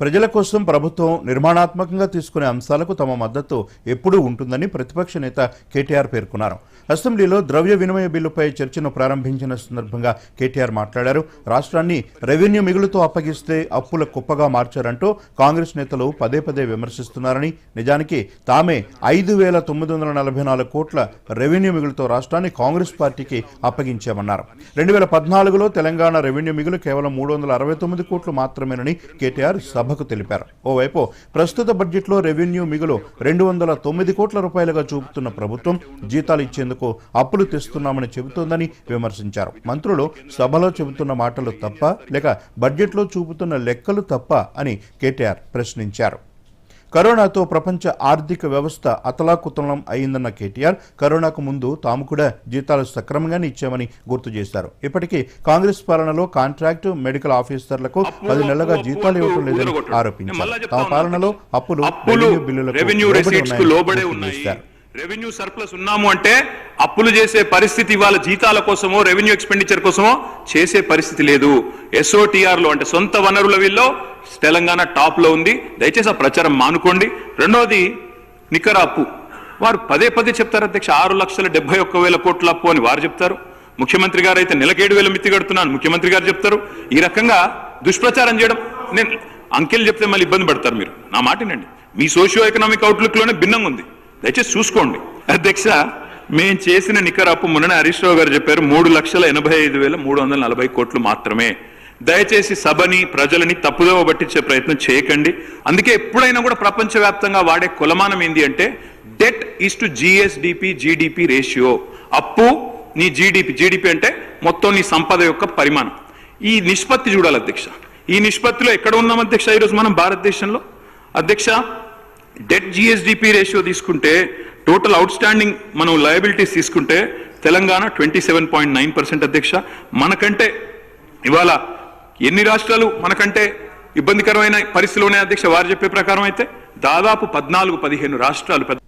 ప్రజల కోసం ప్రభుత్వం నిర్మాణాత్మకంగా తీసుకునే అంశాలకు తమ మద్దతు ఎప్పుడూ ఉంటుందని ప్రతిపక్ష నేత కేటీఆర్ పేర్కొన్నారు. అసెంబ్లీలో ద్రవ్య వినిమయ బిల్లుపై చర్చను ప్రారంభించిన సందర్భంగా కేటీఆర్ మాట్లాడారు. రాష్ట్రాన్ని రెవెన్యూ మిగులుతో అప్పగిస్తే అప్పుల కుప్పగా మార్చారంటూ కాంగ్రెస్ నేతలు పదే పదే విమర్శిస్తున్నారని నిజానికి తామే ఐదు వేల తొమ్మిది వందల నలభై నాలుగు కోట్ల రెవెన్యూ మిగులుతో రాష్ట్రాన్ని కాంగ్రెస్ పార్టీకి అప్పగించామన్నారు. రెండు వేల పద్నాలుగులో తెలంగాణ రెవెన్యూ మిగులు కేవలం మూడు వందల అరవై తొమ్మిది కోట్లు మాత్రమేనని కేటీఆర్ సభకు తెలిపారు. ఓవైపు ప్రస్తుత బడ్జెట్లో రెవెన్యూ మిగులు రెండు వందల తొమ్మిది కోట్ల రూపాయలుగా చూపుతున్న ప్రభుత్వం జీతాలు ఇచ్చేందుకు అప్పులు తెస్తున్నామని చెబుతోందని విమర్శించారు. మంత్రులు సభలో చెబుతున్న మాటలు తప్ప లేక బడ్జెట్లో చూపుతున్న లెక్కలు తప్ప అని కేటీఆర్ ప్రశ్నించారు. కరోనాతో ప్రపంచ ఆర్థిక వ్యవస్థ అతలాకుతలం అయిందన్న కేటీఆర్ కరోనాకు ముందు తాము కూడా జీతాలు సక్రమంగానే ఇచ్చామని గుర్తు చేశారు. ఇప్పటికీ కాంగ్రెస్ పాలనలో కాంట్రాక్టు మెడికల్ ఆఫీసర్లకు పది నెలలుగా జీతాలు ఇవ్వడం లేదని ఆరోపించారు. తమ పాలనలో అప్పులు రెవెన్యూ బిల్లులకు రెవెన్యూ సర్ప్లస్ ఉన్నాము అంటే అప్పులు చేసే పరిస్థితి ఇవాళ జీతాల కోసమో రెవెన్యూ ఎక్స్పెండిచర్ కోసమో చేసే పరిస్థితి లేదు. ఎస్ఓటిఆర్లో అంటే సొంత వనరుల వీల్లో తెలంగాణ టాప్లో ఉంది. దయచేసి ఆ ప్రచారం మానుకోండి. రెండవది నికర అప్పు వారు పదే పదే చెప్తారు అధ్యక్ష. ఆరు లక్షల డెబ్బై ఒక్క వేల కోట్ల అప్పు అని వారు చెప్తారు. ముఖ్యమంత్రి గారు అయితే నెలకేడు వేల మిత్తి కడుతున్నాను. ముఖ్యమంత్రి గారు చెప్తారు. ఈ రకంగా దుష్ప్రచారం చేయడం నేను అంకెలు చెప్తే మళ్ళీ ఇబ్బంది పడతారు మీరు. నా మాటనండి మీ సోషియో ఎకనామిక్ అవుట్లుక్లోనే భిన్నంగా ఉంది. దయచేసి చూసుకోండి. అధ్యక్ష మేము చేసిన నికర అప్పు మొన్న హరీష్ రావు గారు చెప్పారు మూడు లక్షల ఎనభై ఐదు వేల మూడు వందల నలభై కోట్లు మాత్రమే. దయచేసి సభని ప్రజలని తప్పుదోవ పట్టించే ప్రయత్నం చేయకండి. అందుకే ఎప్పుడైనా కూడా ప్రపంచవ్యాప్తంగా వాడే కొలమానం ఏంది అంటే debt is to GSDP GDP ratio. అప్పు నీ జీడిపి జీడిపి అంటే మొత్తం నీ సంపద యొక్క పరిమాణం. ఈ నిష్పత్తి చూడాలి అధ్యక్ష. ఈ నిష్పత్తిలో ఎక్కడ ఉన్నాం అధ్యక్ష ఈరోజు మనం భారతదేశంలో? అధ్యక్ష డెట్ జిఎస్డిపి రేషియో తీసుకుంటే టోటల్ అవుట్ స్టాండింగ్ మనం లయబిలిటీస్ తీసుకుంటే Telangana twenty seven point nine percent అధ్యక్ష. మనకంటే ఇవాళ ఎన్ని రాష్ట్రాలు మనకంటే ఇబ్బందికరమైన పరిస్థితిలోనే అధ్యక్ష వారు చెప్పే ప్రకారం అయితే దాదాపు పద్నాలుగు పదిహేను రాష్ట్రాలు పెద్ద